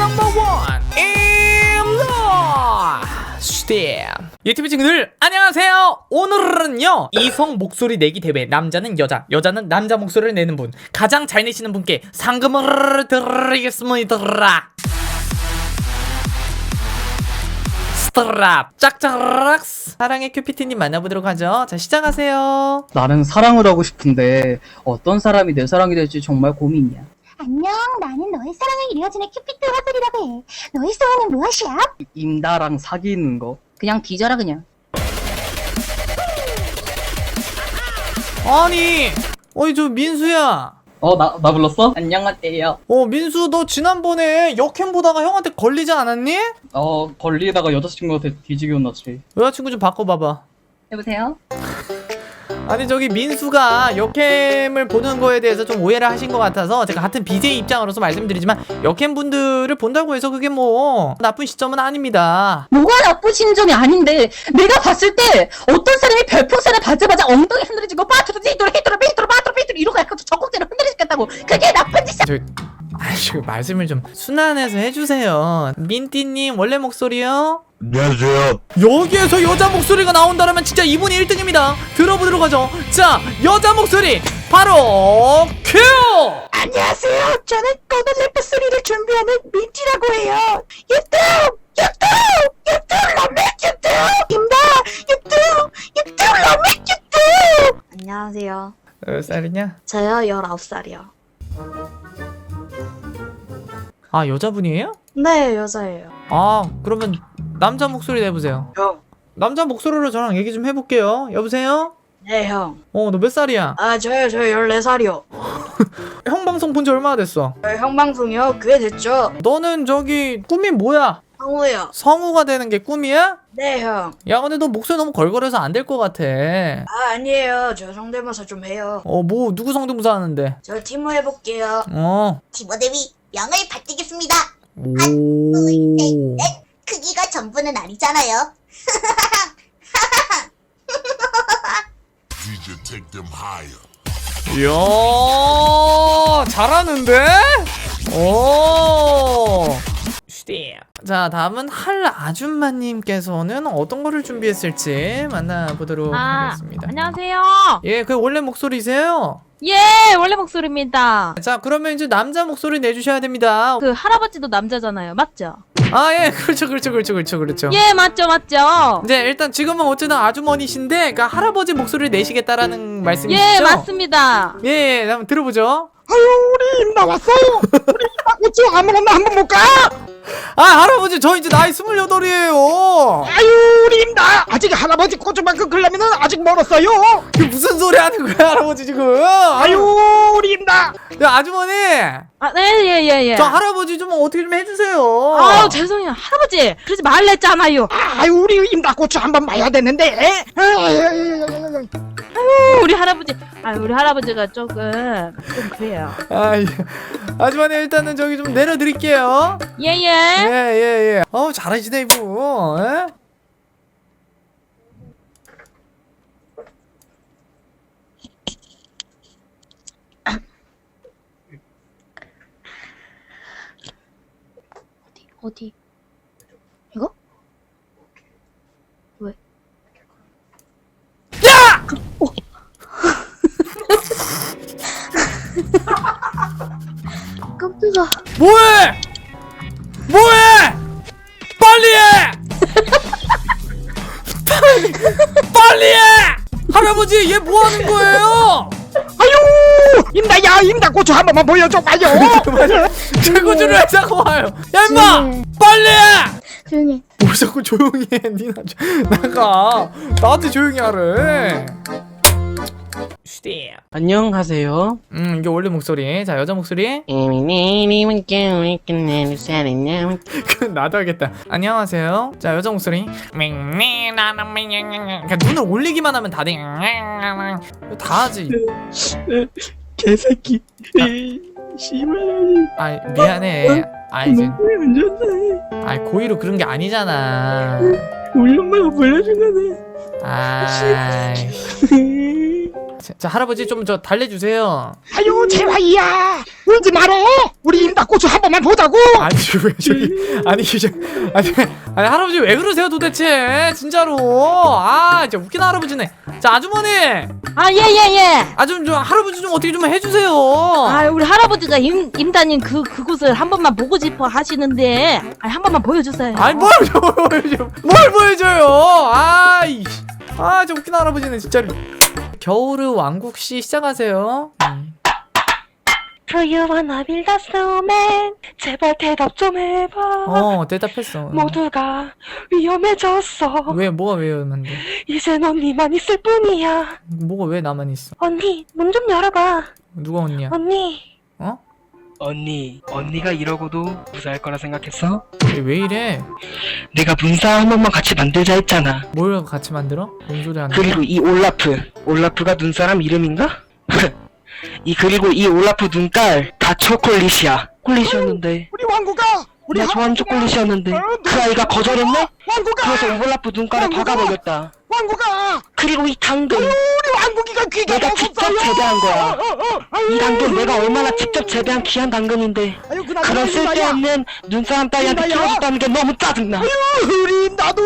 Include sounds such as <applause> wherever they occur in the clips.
넘버 원 임로 스팀 유튜브 친구들 안녕하세요. 오늘은요 이성 목소리 내기 대회. 남자는 여자 여자는 남자 목소리를 내는 분. 가장 잘 내시는 분께 상금을 드리겠습니다 스트랍. 짝짝락. 사랑의 큐피티님 만나보도록 하죠. 자 시작하세요. 나는 사랑을 하고 싶은데 어떤 사람이 내 사랑이 될지 정말 고민이야. 안녕, 나는 너의 사랑을 이루어주는 큐피트 화살이라고 해. 너의 소원은 무엇이야? 임다랑 사귀는 거. 그냥 뒤져라 그냥. 아니 어이 저 민수야 어, 나, 나 불렀어? 안녕하세요. 어 민수 너 지난번에 역캠 보다가 형한테 걸리지 않았니? 어, 걸리다가 여자친구한테 뒤지게 혼났지. 여자친구 좀 바꿔봐봐 여보세요? 아니 저기 민수가 역캠을 보는 거에 대해서 좀 오해를 하신 것 같아서 제가 같은 BJ 입장으로서 말씀드리지만 역캠 분들을 본다고 해서 그게 뭐 나쁜 시점은 아닙니다. 뭐가 나쁘신 점이 아닌데 내가 봤을 때 어떤 사람이 별풍선을 받자마자 엉덩이 흔들어지고 빠트로 띠뚜로 삐뚜로 삐뚜로 빠트로 삐뚜로 이러고 약간 적극대로 흔들어지겠다고. 그게 나쁜 짓이야. 저 아이고 말씀을 좀 순한해서 해주세요 민띠님 원래 목소리요? 안녕하세요. 여기에서 여자 목소리가 나온다면 진짜 이분이 1등입니다 들어보도록 하죠 자 여자 목소리 바로 큐 안녕하세요. 저는 꺼던 래퍼 소리를 준비하는 민지라고 해요. 유튜브! 유튜브! 유튜브 러맥 유튜브! 입니다. 유튜브! 유튜브 러맥 유튜브! 안녕하세요. 몇 살이냐? 저요 19살이요. 아 여자분이에요? 네, 여자예요. 아 그러면 남자 목소리 내보세요. 형. 남자 목소리로 저랑 얘기 좀 해볼게요. 여보세요? 네, 형. 어 너 몇 살이야? 아, 저요, 저 14살이요. <laughs> 형 방송 본 지 얼마나 됐어? 형방송이요? 그게 됐죠? 너는 저기 꿈이 뭐야? 형우요. 성우가 되는 게 꿈이야? 네, 형. 야 근데 너 목소리 너무 걸걸해서 안 될 것 같아. 아, 아니에요. 저 성대모사 좀 해요. 어 뭐 누구 성대모사 하는데? 저 티모 해볼게요. 어 티모 데뷔. 0을 받드겠습니다. 한, 둘, 셋, 넷. 크기가 전부는 아니잖아요. <laughs> DJ take them higher. 이야 잘하는데? 오. 슈댐. 자 다음은 할 아줌마님께서는 어떤 거를 준비했을지 만나보도록 아, 하겠습니다 안녕하세요. 예, 그 원래 목소리세요? 예, 원래 목소리입니다. 자, 그러면 이제 남자 목소리 내주셔야 됩니다. 그 할아버지도 남자잖아요. 맞죠? 아, 예, <laughs> 그렇죠, 그렇죠, 그렇죠, 그렇죠, 그렇죠. 예, 맞죠, 맞죠? 네, 일단 지금은 어쨌든 아주머니신데, 그 할아버지 목소리를 내시겠다라는 말씀이시죠? 예, 맞습니다. 예, 예, 한번 들어보죠. 우리 나왔어! 우리 나왔지 아무거나 한번 볼까? 아, 할아버지, 저 이제 나이 스물여덟이에요. 아유, 우리 임다! 아직 할아버지 꼬주만큼 걸려면 아직 멀었어요! 그 무슨 소리 하는 거야, 할아버지 지금? 아유, 우리 임다! 야, 아주머니, 아, 네, 예, 예, 예. 저 할아버지 좀 어떻게 좀 해주세요. 아우, 죄송해요. 할아버지, 그러지 말랬잖아요. 아유, 우리 임다 고추 한번 봐야 되는데! 아유, 우리 할아버지, 아, 우리 할아버지가 조금, 좀 그래요. 아, 예. 아주머니 일단은 저기 좀 내려드릴게요. 예, 예. 예, 예, 예. 어우, 잘하시네, 이분. 예? 어디? 이거? 왜? 뭐해? 뭐해? 빨리 해! <laughs> 빨리, 빨리 해! 할아버지, 얘 뭐 하는 거예요? 아유! 임다, 야, 임다 고추 한 번만 보여줘 봐요! 최고주를 왜 자꾸 와요? 야, 임마! 빨리 해! 조용히. 뭐 자꾸 조용히 해, 니나. 좀 <laughs> 나가. 나한테 조용히 하래. 슈디. 안녕하세요. 음, 이게 원래 목소리. 자, 여자 목소리. 그 <laughs> 나도 하겠다. 안녕하세요. 자 여자 목소리. 그냥 눈을 올리기만 하면 다 돼. 다 하지. 개새끼. 씨발. 아 미안해. 아 이제. 아 고의로 그런 게 아니잖아. 우리 엄마가 불러준 거네. 아. 자, 자 할아버지 좀 저 달래주세요. 아유 제화이야. 울지 말어. 우리 임닭고추 한 번만 보자고. 아니 <laughs> 왜 저기 아니 이제 아니 아니 할아버지 왜 그러세요 도대체? 진짜로. 아 진짜 웃긴 할아버지네. 자 아주머니. 아 예 예 예. 아좀 좀 할아버지 좀 어떻게 좀 해주세요. 아 우리 할아버지가 임 임다님 그 그곳을 한 번만 보고 싶어 하시는데 아, 한 번만 보여주세요. 아니 뭘 보여줘 뭘 보여줘요? 아이 아저 웃긴 할아버지네 진짜로 겨울의 왕국씨 시작하세요. 음. 소유와 나빌 다스맨 제발 대답 좀 해봐. 어 대답했어. 모두가 위험해졌어. 왜 뭐가 위험한데? 이젠 언니만 있을 뿐이야. 뭐가 왜 나만 있어? 언니 문 좀 열어봐. 누가 언니야? 언니. 어? 언니 언니가 이러고도 무사할 거라 생각했어? 얘왜 이래 내가 문사 한 번만 같이 만들자 했잖아 뭘 같이 만들어? 뭔 소리 하는 거야? 그리고 이 올라프 올라프가 눈사람 이름인가? <laughs> 이 그리고 이 올라프 눈깔 다 초콜릿이야 초콜릿이었는데 우리 왕국아 나 좋아하는 초콜릿이었는데 그 아이가 거절했네? 왕국아! 그래서 올라프 눈깔을 왕국아! 박아버렸다. 왕국아! 그리고 이 당근. 우리 왕국이가 귀가 내가 직접 재배한 거야. 이 당근 내가 얼마나 직접 재배한 귀한 당근인데 아유 그나 그런 쓸데없는 눈사람 따위한테 민다야. 키워줬다는 게 너무 짜증나. 우리 나도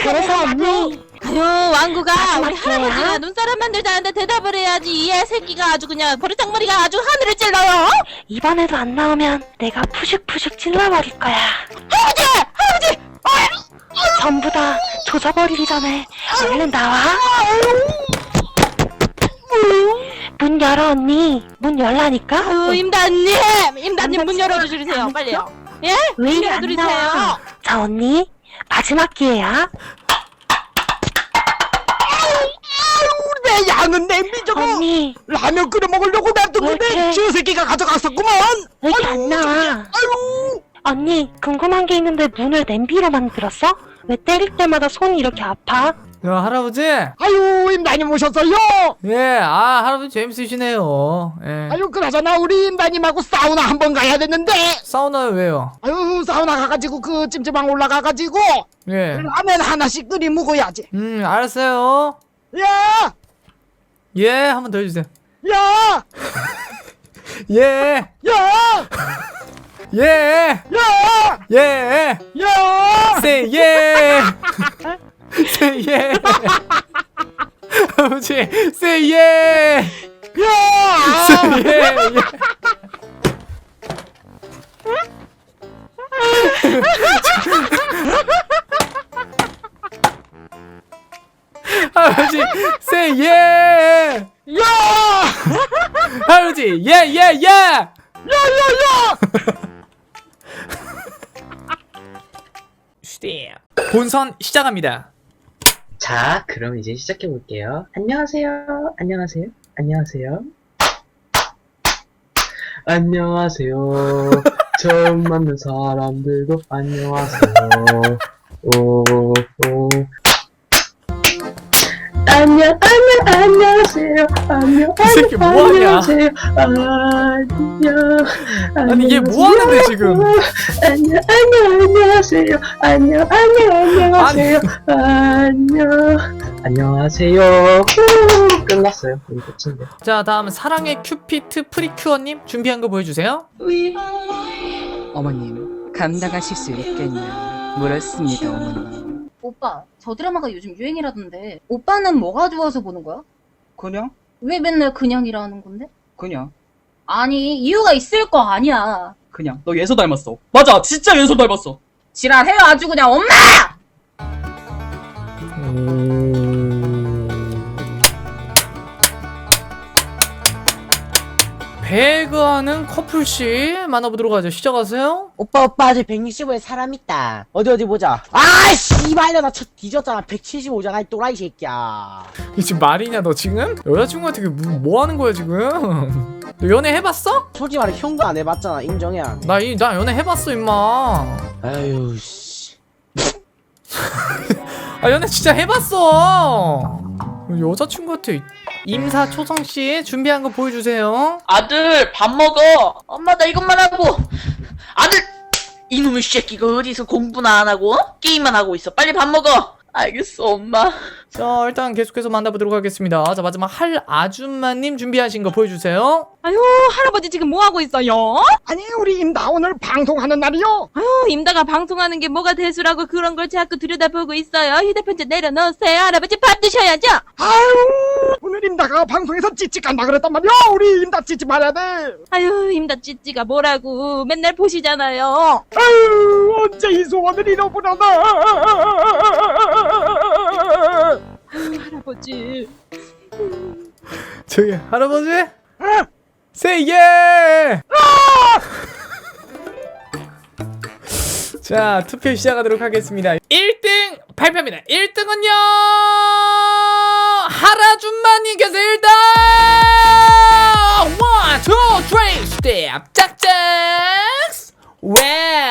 그래서 언니 아유 왕구가 우리 마지막이야. 할아버지가 눈사람 만들자는데 대답을 해야지 이 애새끼가 아주 그냥 버리장머리가 아주 하늘을 찔러요. 이번에도 안 나오면 내가 푸슉푸슉 찔러버릴 거야 할아버지! 할아버지! 전부 다 조져버리기 전에 얼른 나와 문 열어 언니 문 열라니까 아유 임다님 임다님 문 열어주세요 빨리요. 예? 왜문 이리 안 열어드리세요. 나와 자 언니 마지막 기회야 양은 냄비 저거 언니. 라면 끓여 먹으려고 왜 놔뒀는데 저 새끼가 가져갔었구만 왜 이렇게 안 나와? 아유. 언니 궁금한 게 있는데 문을 냄비로 만들었어? 왜 때릴 때마다 손이 이렇게 아파? 야 할아버지? 아유 임다님 오셨어요. 예 아 할아버지 재밌으시네요. 예. 아유 그나저나 우리 임다님하고 사우나 한번 가야 되는데. 사우나 왜요? 아유 사우나 가가지고 그 찜찜방 올라가가지고 예. 라면 하나씩 끓이 먹어야지. 음 알았어요. 야! 예 한 번 더 해주세요 야! 예 야! 예, 야! 예, 야! say 예, say 예, 아버지, say 예, 야! say 예, 예. 아버지, 예, 예, 예. <laughs> 슈디 본선 시작합니다. 자, 그럼 이제 시작해 볼게요. 안녕하세요. 안녕하세요. 안녕하세요. 안녕하세요. 처음 <laughs> 만난 사람들도 안녕하세요. 오, 안녕하세요. 안녕, 이 새끼 안녕, 뭐하냐? 안녕하세요. 안녕. 아니 얘 뭐 하는데 지금? 안녕, 안녕, 안녕하세요. 안녕, 안녕, 안녕하세요. 안녕. 안녕하세요. 후, 끝났어요. 끝인데. 자 다음 사랑의 큐피트 프리큐어님 준비한 거 보여주세요. 어머님, 감당하실 수 있겠냐? 물었습니다, 어머님. 오빠 저 드라마가 요즘 유행이라던데 오빠는 뭐가 좋아서 보는 거야? 그냥? 왜 맨날 그냥이라 하는 건데? 그냥, 아니 이유가 있을 거 아니야 그냥. 너 예서 닮았어. 맞아, 진짜 예서 닮았어. 지랄해요 아주 그냥 엄마! 배그하는 커플씨 만나보도록 하죠. 시작하세요. 오빠 오빠 아직 165에 사람 있다 어디 어디 보자 아 씨발려 나저 뒤졌잖아 175잖아 이 또라이 새끼야 이게 지금 말이냐 너 지금? 여자친구한테 그게 뭐, 뭐 하는 거야 지금? 너 연애 해봤어? 솔직히 말해 형도 안 해봤잖아 인정해야 돼나이 나 연애 해봤어 임마. 아유 씨 <laughs> 아 연애 진짜 해봤어. 여자친구한테 임사 초성 씨 준비한 거 보여주세요. 아들 밥 먹어. 엄마 나 이것만 하고. 아들 이놈의 새끼가 어디서 공부나 안 하고 어? 게임만 하고 있어. 빨리 밥 먹어. 알겠어 엄마 자 일단 계속해서 만나보도록 하겠습니다 자 마지막 할 아줌마님 준비하신 거 보여주세요 아유 할아버지 지금 뭐 하고 있어요? 아니 우리 임다 오늘 방송하는 날이요 아유 임다가 방송하는 게 뭐가 대수라고 그런 걸 자꾸 들여다보고 있어요. 휴대폰 좀 내려놓으세요. 할아버지 밥 드셔야죠. 아유 오늘 임다가 방송에서 찌찌 간다 그랬단 말이야 우리 임다 찌찌 말해야 돼 아유 임다 찌찌가 뭐라고 맨날 보시잖아요. 아유 언제 이 소원을 잃어보나 나 아유 할아버지. 저기 할아버지? 세이 예자 투표 시작하도록 하겠습니다. 1등 발표합니다. 1등은요 하라준마님께서 1등! 원, 투, 쓰리, 스텝 짝짝! 와우